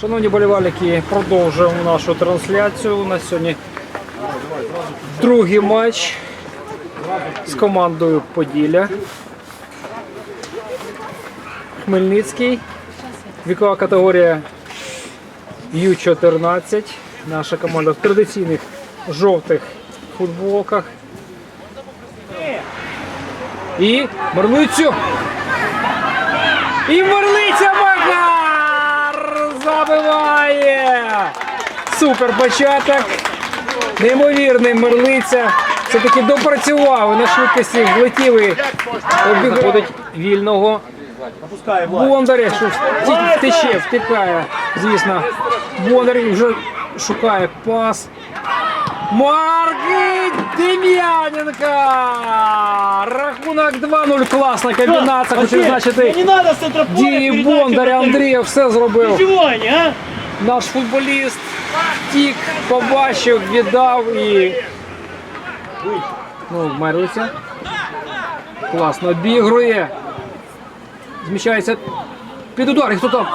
Шановні болівальники, продовжуємо нашу трансляцію. У нас сьогодні другий матч з командою Поділля. Хмельницький. Вікова категорія Ю-14. Наша команда в традиційних жовтих футболках. І Мерлицю. І Мерлиця Макар забиває. Супер початок. Неймовірний Мерлиця. Все-таки допрацював на швидкості влетів і обіходить вільного. Бондаря, що втече, втікає, звісно. Бондар вже шукає пас. Марки Дем'яненка! Рахунок 2-0. Класна комбінація. Хочу центрополя дії Бондаря Андрія. Все зробив. Наш футболіст втік, побачив, віддав і. Ну, вмерлися. Класно обігрує. Зміщається під удар. І хто там?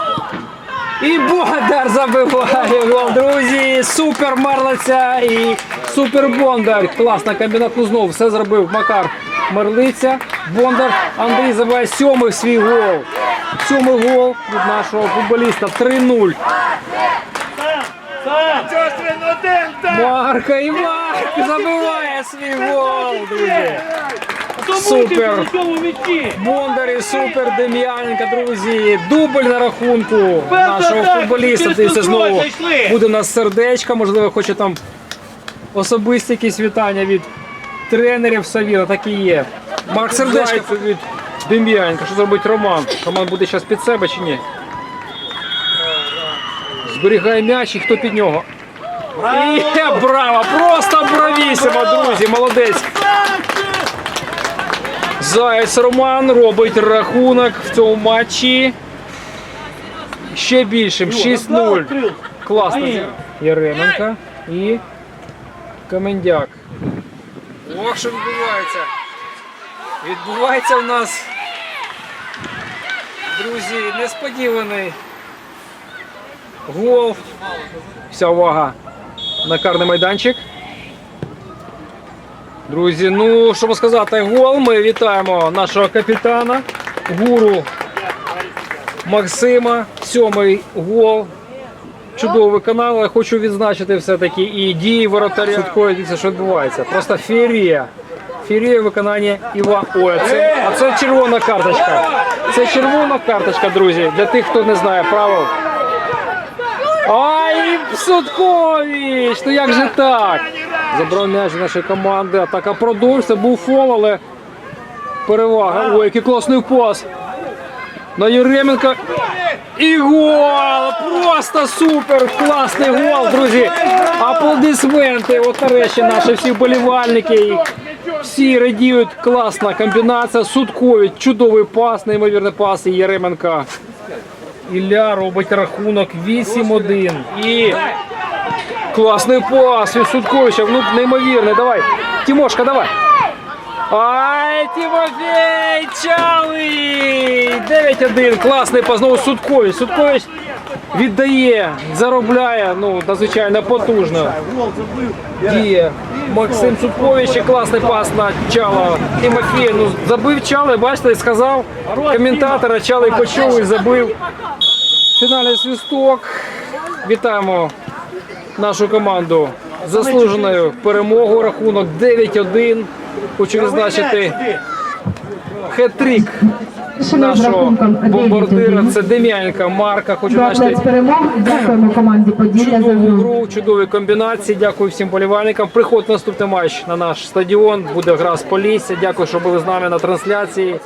І Бондар забиває гол, друзі! Супер Мерлиця і супер Бондар. Класна комбінат. Ну знову все зробив Макар Мерлиця. Бондар. Андрій забиває сьомий свій гол. Сьомий гол від нашого футболіста 3-0. Марка і Марк забиває свій гол, друзі. Супер. будет в мячи? Бондар і супер Дем'яненка, друзі. Дубль на рахунку нашого футболіста. Дивіться, знову буде у нас сердечко. Можливо, хоче там особисті якісь вітання від тренерів Савіла. Так і є. Марк сердечко від Дем'яненка. Що зробить Роман? Роман буде зараз під себе чи ні? Зберігає м'яч і хто під нього? І браво! Просто бравісимо, друзі! Молодець! Заєць Роман робить рахунок в цьому матчі. Ще більшим. 6-0. Класно. Яременко і Камендяк. Ох, що відбувається. Відбувається в нас, друзі, несподіваний гол. Вся увага на карний майданчик. Друзі, ну що сказати, гол. Ми вітаємо нашого капітана, гуру Максима. Сьомий гол. Чудово виконали. Я Хочу відзначити все-таки і дії воротаря. Швидкої дивіться, що відбувається. Просто ферія. Ферія виконання Іван. Ой, це, а це червона карточка. Це червона карточка, друзі. Для тих, хто не знає правил. Ай, Судкович! Ну як же так? Забрав м'яч нашої команди. Атака продовжиться, був фол, але перевага. Ой, який класний пас. На Єременка. І гол! Просто супер! Класний гол, друзі! Аплодисменти! От нарешті наші всі вболівальники. Всі радіють. Класна комбінація. Судкович, чудовий пас, неймовірний пас і Єременка. Ілля робить рахунок 8-1. І класний пас від Судковича. Ну, неймовірний. Давай. Тимошка, давай. Ай, Тимофей Чалий! 9-1. Класний пас. Знову Судкович. Судкович віддає, заробляє. Ну, надзвичайно потужно. Діє. Максим Судкович класний пас на Чала. Тимофій, ну забив Чали, бачите, сказав коментатора, Чалий почув і забив. Фінальний свисток. Вітаємо нашу команду заслуженою перемогою. Рахунок 9-1. Хочу відзначити хет-трик нашого бомбардира. Це Дем'яненка Марка. Хочу відзначити. Дякуємо команді Поділля за гру. чудові комбінації. Дякую всім болівальникам. Приходьте на наступний матч на наш стадіон. Буде гра з Полісся. Дякую, що були з нами на трансляції.